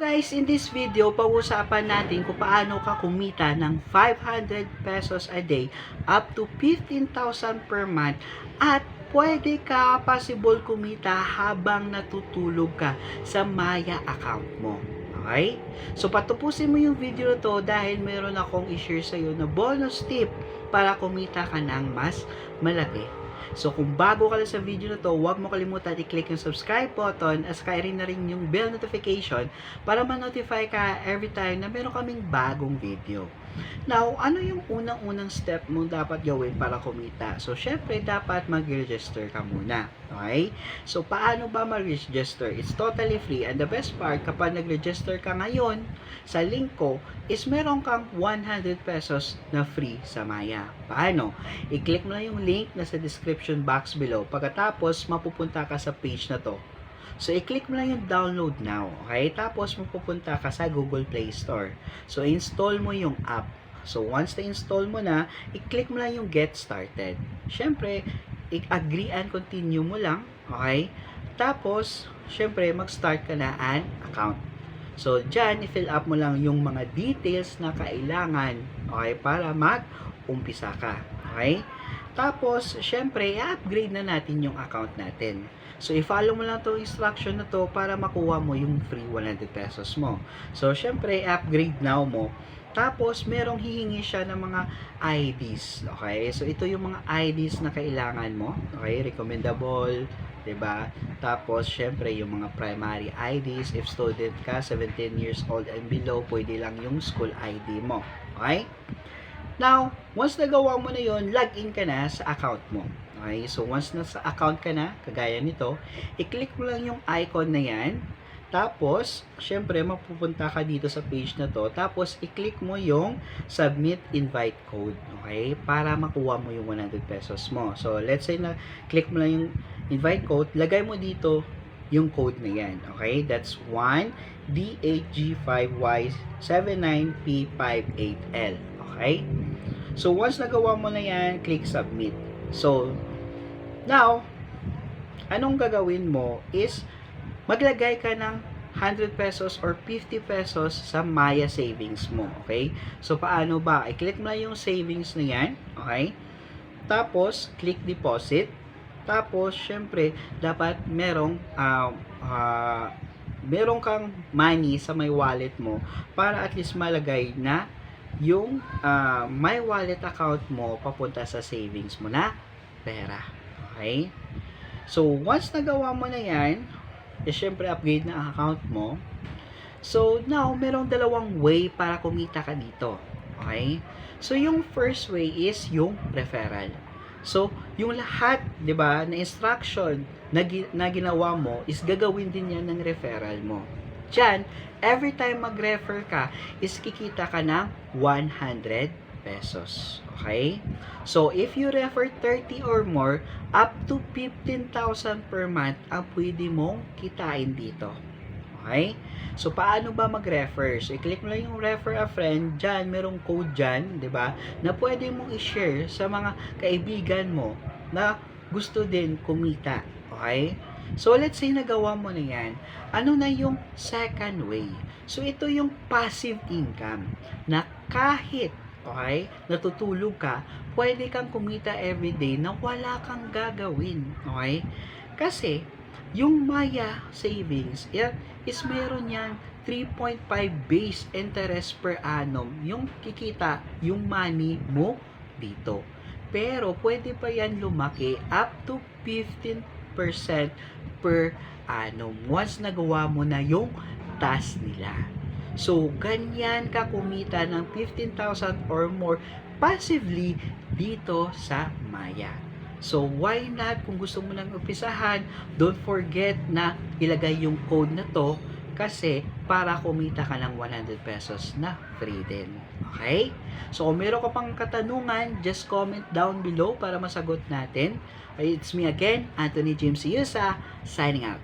guys, in this video, pag-usapan natin kung paano ka kumita ng 500 pesos a day up to 15,000 per month at pwede ka possible kumita habang natutulog ka sa Maya account mo. Okay? So, patupusin mo yung video to dahil meron akong i-share sa'yo na bonus tip para kumita ka ng mas malaki. So, kung bago ka lang sa video na to, huwag mo kalimutan i-click yung subscribe button at saka rin na rin yung bell notification para ma-notify ka every time na meron kaming bagong video. Now, ano yung unang-unang step mo dapat gawin para kumita? So, syempre, dapat mag-register ka muna. Okay? So, paano ba mag-register? It's totally free. And the best part, kapag nag-register ka ngayon sa link ko, is meron kang 100 pesos na free sa Maya. Paano? I-click mo lang yung link na sa description box below. Pagkatapos, mapupunta ka sa page na to. So, i-click mo lang yung download now. Okay? Tapos, mapupunta ka sa Google Play Store. So, install mo yung app. So, once na-install mo na, i-click mo lang yung get started. Siyempre, i-agree and continue mo lang. Okay? Tapos, siyempre, mag-start ka na an account. So, dyan, i-fill up mo lang yung mga details na kailangan. Okay? Para mag-umpisa ka. Okay? Tapos, syempre, i-upgrade na natin yung account natin. So, i-follow mo lang itong instruction na to para makuha mo yung free 100 pesos mo. So, syempre, upgrade now mo. Tapos, merong hihingi siya ng mga IDs. Okay? So, ito yung mga IDs na kailangan mo. Okay? Recommendable. 'di ba? Tapos, syempre, yung mga primary IDs. If student ka, 17 years old and below, pwede lang yung school ID mo. Okay? Now, once nagawa mo na yon, login ka na sa account mo. Okay? So, once na sa account ka na, kagaya nito, i-click mo lang yung icon na yan. Tapos, syempre, mapupunta ka dito sa page na to. Tapos, i-click mo yung submit invite code. Okay? Para makuha mo yung 100 pesos mo. So, let's say na click mo lang yung invite code, lagay mo dito yung code na yan. Okay? That's 1 D8G5Y79P58L. Okay? So, once nagawa mo na yan, click submit. So, now, anong gagawin mo is maglagay ka ng 100 pesos or 50 pesos sa Maya savings mo. Okay? So, paano ba? I-click mo na yung savings na yan. Okay? Tapos, click deposit. Tapos, syempre, dapat merong uh, uh, meron kang money sa my wallet mo para at least malagay na yung uh, my wallet account mo papunta sa savings mo na pera. Okay? So, once nagawa mo na yan, eh, syempre upgrade na ang account mo. So, now, merong dalawang way para kumita ka dito. Okay? So, yung first way is yung referral. So, yung lahat, 'di ba, na instruction na, na ginawa mo is gagawin din 'yan ng referral mo. Diyan, every time mag-refer ka, is kikita ka ng 100 pesos. Okay? So, if you refer 30 or more, up to 15,000 per month ang pwede mong kitain dito. Okay? So, paano ba mag-refer? So, i-click mo lang yung refer a friend. Diyan, merong code dyan, di ba? Na pwede mong i-share sa mga kaibigan mo na gusto din kumita. Okay? So, let's say nagawa mo na yan. Ano na yung second way? So, ito yung passive income na kahit okay, natutulog ka, pwede kang kumita everyday na wala kang gagawin. Okay? Kasi, yung Maya Savings, yan, is meron yan 3.5 base interest per annum. Yung kikita, yung money mo dito. Pero, pwede pa yan lumaki up to 15% per annum once nagawa mo na yung task nila. So, ganyan ka kumita ng 15,000 or more passively dito sa Maya. So, why not kung gusto mo nang umpisahan, don't forget na ilagay yung code na to kasi para kumita ka ng 100 pesos na free din. Okay? So, kung meron ka pang katanungan, just comment down below para masagot natin. It's me again, Anthony James Yusa, signing out.